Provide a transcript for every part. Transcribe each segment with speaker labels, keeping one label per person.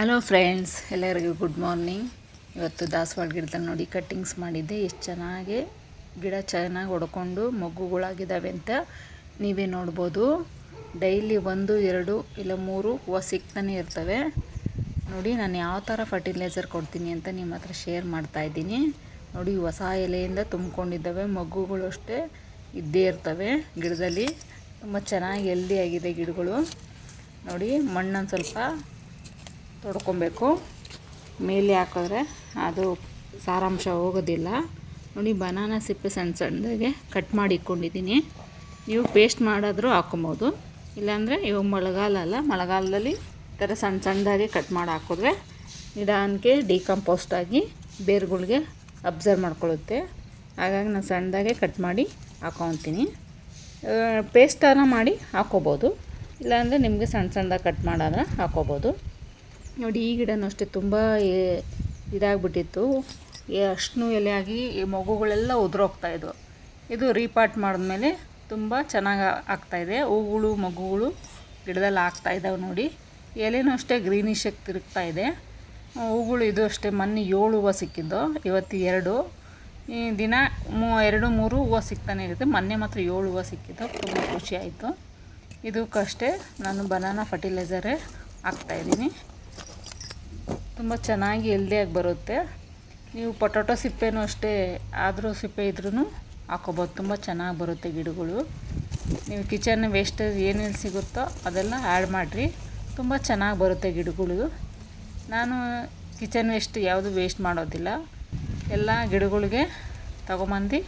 Speaker 1: Hello friends ಎಲ್ಲರಿಗೂ good morning ಇವತ್ತು ದಾಸವಾಳ ಗಿಡದಲ್ಲಿ ನೋಡಿ ಕಟ್ಟಿಂಗ್ಸ್ ಮಾಡಿದ್ದೆ. ಎಷ್ಟು ಚೆನ್ನಾಗಿ ಗಿಡ ಚೆನ್ನಾಗಿ ಹೊಡ್ಕೊಂಡು ಮೊಗ್ಗುಗಳಾಗಿದ್ದಾವೆ ಅಂತ ನೀವೇ ನೋಡ್ಬೋದು. ಡೈಲಿ ಒಂದು, ಎರಡು ಇಲ್ಲ ಮೂರು ಹೂವು ಸಿಗ್ತಾನೆ ಇರ್ತವೆ. ನೋಡಿ, ನಾನು ಯಾವ ಥರ ಫರ್ಟಿಲೈಸರ್ ಕೊಡ್ತೀನಿ ಅಂತ ನಿಮ್ಮ ಹತ್ರ ಶೇರ್ ಮಾಡ್ತಾಯಿದ್ದೀನಿ ನೋಡಿ, ಹೊಸ ಎಲೆಯಿಂದ ತುಂಬ್ಕೊಂಡಿದ್ದಾವೆ. ಮಗ್ಗುಗಳು ಅಷ್ಟೇ ಇದ್ದೇ ಇರ್ತವೆ ಗಿಡದಲ್ಲಿ. ತುಂಬ ಚೆನ್ನಾಗಿ ಹೆಲ್ದಿ ಆಗಿದೆ ಗಿಡಗಳು. ನೋಡಿ ಮಣ್ಣನ್ನು ಸ್ವಲ್ಪ ತೊಡ್ಕೊಬೇಕು ಮೇಲೆ ಹಾಕಿದ್ರೆ ಅದು ಸಾರಾಂಶ ಹೋಗೋದಿಲ್ಲ. ನೋಡಿ ಬನಾನ ಸಿಪ್ಪೆ ಸಣ್ಣ ಸಣ್ಣದಾಗೆ ಕಟ್ ಮಾಡಿ ಇಟ್ಕೊಂಡಿದ್ದೀನಿ. ನೀವು ಪೇಸ್ಟ್ ಮಾಡಾದರೂ ಹಾಕೊಬೋದು ಇಲ್ಲಾಂದರೆ ಇವಾಗ ಮಳೆಗಾಲ ಅಲ್ಲ, ಮಳೆಗಾಲದಲ್ಲಿ ಈ ಥರ ಸಣ್ಣ ಸಣ್ಣದಾಗೆ ಕಟ್ ಮಾಡಿ ಹಾಕಿದ್ರೆ ನಿಧಾನಕ್ಕೆ ಡಿಕಂಪೋಸ್ಟ್ ಆಗಿ ಬೇರುಗಳಿಗೆ ಅಬ್ಸರ್ವ್ ಮಾಡ್ಕೊಳ್ಳುತ್ತೆ. ಹಾಗಾಗಿ ನಾನು ಸಣ್ಣದಾಗೆ ಕಟ್ ಮಾಡಿ ಹಾಕೊತೀನಿ ಪೇಸ್ಟನ್ನು ಮಾಡಿ ಹಾಕೋಬೋದು ಇಲ್ಲಾಂದರೆ ನಿಮಗೆ ಸಣ್ಣ ಸಣ್ಣದಾಗಿ ಕಟ್ ಮಾಡಾದ್ರೆ ಹಾಕ್ಕೋಬೋದು. ನೋಡಿ, ಈ ಗಿಡನೂ ಅಷ್ಟೇ ತುಂಬ ಇದಾಗ್ಬಿಟ್ಟಿತ್ತು. ಅಷ್ಟು ಎಲೆ ಆಗಿ ಈ ಮಗುಗಳೆಲ್ಲ ಉದುರೋಗ್ತಾಯಿದ್ವು ಇದು ರೀಪಾಟ್ ಮಾಡಿದ್ಮೇಲೆ ತುಂಬ ಚೆನ್ನಾಗಿ ಆಗ್ತಾಯಿದೆ ಹೂಗಳು, ಮಗುಗಳು ಗಿಡದಲ್ಲಿ ಆಗ್ತಾಯಿದ್ದಾವೆ ನೋಡಿ. ಎಲೆನೂ ಅಷ್ಟೇ ಗ್ರೀನಿಶಾಗಿ ತಿರುಗ್ತಾ ಇದೆ. ಹೂಗಳು ಇದು ಅಷ್ಟೇ ಮೊನ್ನೆ ಏಳು ಹೂವು ಸಿಕ್ಕಿದ್ದು, ಇವತ್ತು ಎರಡು. ಈ ದಿನ ಮೂ, ಎರಡು, ಮೂರು ಹೂವು ಸಿಗ್ತಾನೆ ಇರುತ್ತೆ. ಮೊನ್ನೆ ಮಾತ್ರ ಏಳು ಹೂವು ಸಿಕ್ಕಿದ್ದು, ತುಂಬ ಖುಷಿ ಆಯಿತು. ಇದಕ್ಕಷ್ಟೇ ನಾನು ಬನಾನಾ ಫರ್ಟಿಲೈಸರೇ ಹಾಕ್ತಾಯಿದ್ದೀನಿ ತುಂಬ ಚೆನ್ನಾಗಿ ಹೆಲ್ದಿಯಾಗಿ ಬರುತ್ತೆ. ನೀವು ಪೊಟೊಟೊ ಸಿಪ್ಪೆನೂ ಅಷ್ಟೇ ಆದರೂ ಸಿಪ್ಪೆ ಇದ್ರೂ ಹಾಕೋಬೋದು. ತುಂಬ ಚೆನ್ನಾಗಿ ಬರುತ್ತೆ ಗಿಡಗಳು. ನೀವು ಕಿಚನ್ ವೇಸ್ಟೇಜ್ ಏನೇನು ಸಿಗುತ್ತೋ ಅದೆಲ್ಲ ಆ್ಯಡ್ ಮಾಡಿರಿ. ತುಂಬ ಚೆನ್ನಾಗಿ ಬರುತ್ತೆ ಗಿಡಗಳು. ನಾನು ಕಿಚನ್ ವೇಸ್ಟ್ ಯಾವುದು ವೇಸ್ಟ್ ಮಾಡೋದಿಲ್ಲ. ಎಲ್ಲ ಗಿಡಗಳಿಗೆ ತೊಗೊಂಬಂದು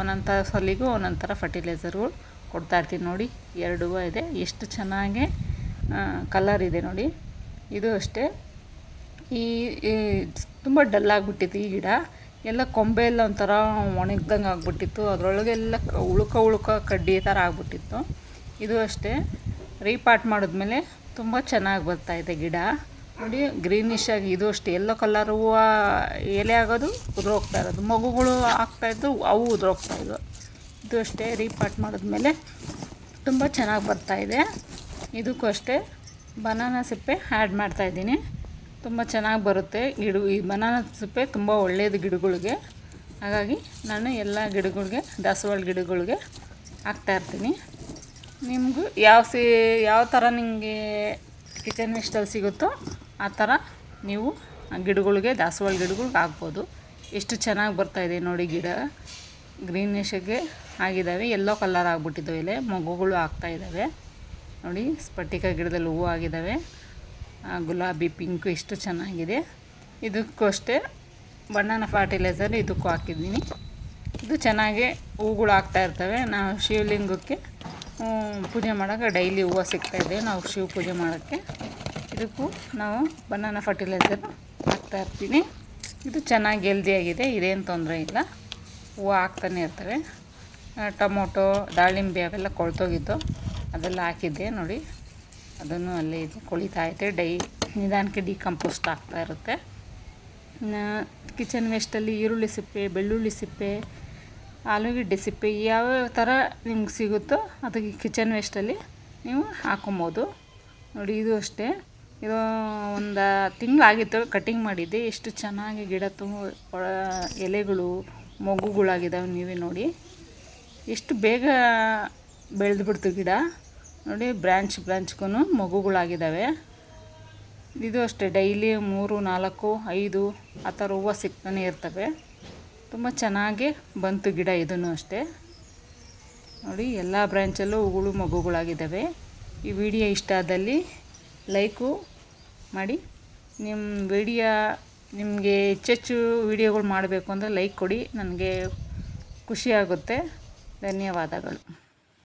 Speaker 1: ಒಂದೊಂದು ಸೊಲಿಗೂ ಒಂದೊಂದು ಥರ ಫರ್ಟಿಲೈಸರ್ಗಳು ಕೊಡ್ತಾಯಿರ್ತೀನಿ ನೋಡಿ. ಎರಡೂ ಇದೆ. ಎಷ್ಟು ಚೆನ್ನಾಗೆ ಕಲರ್ ಇದೆ ನೋಡಿ. ಇದು ಅಷ್ಟೇ. ಈ ತುಂಬ ಡಲ್ ಆಗಿಬಿಟ್ಟಿತ್ತು ಈ ಗಿಡ. ಎಲ್ಲ ಕೊಂಬೆ ಎಲ್ಲ ಒಂಥರ ಒಣಗ್ದಂಗೆ ಆಗಿಬಿಟ್ಟಿತ್ತು. ಅದರೊಳಗೆಲ್ಲ ಉಳುಕ ಉಳುಕ ಕಡ್ಡಿ ಥರ ಆಗಿಬಿಟ್ಟಿತ್ತು. ಇದು ಅಷ್ಟೇ. ರೀಪಾಟ್ ಮಾಡಿದ್ಮೇಲೆ ತುಂಬ ಚೆನ್ನಾಗಿ ಬರ್ತಾಯಿದೆ ಗಿಡ. ನೋಡಿ ಗ್ರೀನಿಶ್ ಆಗಿ ಇದು ಅಷ್ಟೇ. ಎಲ್ಲೋ ಕಲರ್ ಹೂವು ಎಲೆ ಆಗೋದು, ಉದುರೋಗ್ತಾ ಇರೋದು. ಮಗುಗಳು ಆಗ್ತಾಯಿದ್ದು ಅವು ಉದುರೋಗ್ತಾಯಿದ್ವು ಇದು ಅಷ್ಟೇ, ರೀಪಾಟ್ ಮಾಡಿದ್ಮೇಲೆ ತುಂಬ ಚೆನ್ನಾಗಿ ಬರ್ತಾಯಿದೆ ಇದಕ್ಕೂ ಅಷ್ಟೇ. ಬನಾನಾ ಸಿಪ್ಪೆ ಆ್ಯಡ್ ಮಾಡ್ತಾಯಿದ್ದೀನಿ ತುಂಬ ಚೆನ್ನಾಗಿ ಬರುತ್ತೆ. ಗಿಡ, ಈ ಬನಾನ ಸಿಪ್ಪೆ ತುಂಬ ಒಳ್ಳೆಯದು ಗಿಡಗಳಿಗೆ. ಹಾಗಾಗಿ ನಾನು ಎಲ್ಲ ಗಿಡಗಳಿಗೆ, ದಾಸವಾಳ ಗಿಡಗಳಿಗೆ ಹಾಕ್ತಾಯಿರ್ತೀನಿ ನಿಮಗೂ ಯಾವ ಸಿ, ಯಾವ ಥರ ನಿಮಗೆ ಕಿಚನ್ ವೇಸ್ಟಲ್ಲಿ ಸಿಗುತ್ತೋ ಆ ಥರ ನೀವು ಗಿಡಗಳಿಗೆ, ದಾಸವಾಳ ಗಿಡಗಳಿಗೆ ಹಾಕ್ಬೋದು. ಎಷ್ಟು ಚೆನ್ನಾಗಿ ಬರ್ತಾಯಿದೆ ನೋಡಿ ಗಿಡ. ಗ್ರೀನಿಶಗೆ ಆಗಿದ್ದಾವೆ ಎಲ್ಲೋ ಕಲರ್ ಆಗಿಬಿಟ್ಟಿದ್ದಾವೆ ಇಲ್ಲೇ ಮಗುಗಳು ಆಗ್ತಾಯಿದ್ದಾವೆ ನೋಡಿ, ಸ್ಫಟಿಕ ಗಿಡದಲ್ಲಿ ಹೂವು ಆಗಿದ್ದಾವೆ. ಗುಲಾಬಿ ಪಿಂಕು ಎಷ್ಟು ಚೆನ್ನಾಗಿದೆ. ಇದಕ್ಕೂ ಅಷ್ಟೇ ಬಣ್ಣನ ಫರ್ಟಿಲೈಸರ್ ಇದಕ್ಕೂ ಹಾಕಿದ್ದೀನಿ. ಇದು ಚೆನ್ನಾಗಿ ಹೂಗಳು ಇರ್ತವೆ. ನಾವು ಶಿವಲಿಂಗಕ್ಕೆ ಪೂಜೆ ಮಾಡೋಕ್ಕೆ ಡೈಲಿ ಹೂವು ಸಿಗ್ತಾಯಿದೆ ನಾವು ಶಿವ ಪೂಜೆ ಮಾಡೋಕ್ಕೆ ಇದಕ್ಕೂ ನಾವು ಬನಾನ ಫರ್ಟಿಲೈಸರ್ ಹಾಕ್ತಾಯಿರ್ತೀನಿ ಇದು ಚೆನ್ನಾಗಿ ಹೆಲ್ದಿಯಾಗಿದೆ ಇದೇನು ತೊಂದರೆ ಇಲ್ಲ. ಹೂವು ಹಾಕ್ತಾನೆ ಇರ್ತವೆ. ಟೊಮೊಟೊ, ದಾಳಿಂಬೆ ಅವೆಲ್ಲ ಕೊಳ್ತೋಗಿದ್ದು ಅದೆಲ್ಲ ಹಾಕಿದ್ದೆ ನೋಡಿ. ಅದನ್ನು ಅಲ್ಲೇ ಇದು ಕೊಳಿತಾ ಡೈ ನಿಧಾನಕ್ಕೆ ಡಿಕಂಪೋಸ್ಟ್ ಆಗ್ತಾ ಇರುತ್ತೆ. ಕಿಚನ್ ವೇಸ್ಟಲ್ಲಿ ಈರುಳ್ಳಿ ಸಿಪ್ಪೆ, ಬೆಳ್ಳುಳ್ಳಿ ಸಿಪ್ಪೆ, ಆಲೂಗೆಡ್ಡೆ ಸಿಪ್ಪೆ ಯಾವ್ಯಾವ ಥರ ನಿಮ್ಗೆ ಸಿಗುತ್ತೋ ಅದಕ್ಕೆ ಕಿಚನ್ ವೇಸ್ಟಲ್ಲಿ ನೀವು ಹಾಕೊಬೋದು. ನೋಡಿ, ಇದು ಅಷ್ಟೇ. ಇದು ಒಂದು ತಿಂಗಳಾಗಿತ್ತು ಕಟಿಂಗ್ ಮಾಡಿದ್ದೆ. ಎಷ್ಟು ಚೆನ್ನಾಗಿ ಗಿಡ ತುಂಬ ಎಲೆಗಳು, ಮೊಗ್ಗುಗಳಾಗಿದ್ದಾವೆ ನೀವೇ ನೋಡಿ. ಎಷ್ಟು ಬೇಗ ಬೆಳೆದು ಗಿಡ. ನೋಡಿ ಬ್ರ್ಯಾಂಚ್ ಬ್ರ್ಯಾಂಚ್ಗೂ ಮಗುಗಳಾಗಿದ್ದಾವೆ. ಇದು ಅಷ್ಟೇ, ಡೈಲಿ ಮೂರು, ನಾಲ್ಕು, ಐದು, ಆ ಥರ ಹೂವು ಸಿಗ್ತಾನೆ ಇರ್ತವೆ. ತುಂಬ ಚೆನ್ನಾಗಿ ಬಂತು ಗಿಡ ಇದನ್ನು ಅಷ್ಟೇ. ನೋಡಿ, ಎಲ್ಲ ಬ್ರ್ಯಾಂಚಲ್ಲೂ ಹೂಗಳು ಮಗುಗಳಾಗಿದ್ದಾವೆ. ಈ ವಿಡಿಯೋ ಇಷ್ಟ ಆದಲ್ಲಿ ಲೈಕು ಮಾಡಿ. ನಿಮ್ಮ ವಿಡಿಯೋ, ನಿಮಗೆ ಹೆಚ್ಚೆಚ್ಚು ವಿಡಿಯೋಗಳು ಮಾಡಬೇಕು ಅಂದರೆ ಲೈಕ್ ಕೊಡಿ. ನನಗೆ ಖುಷಿಯಾಗುತ್ತೆ ಧನ್ಯವಾದಗಳು.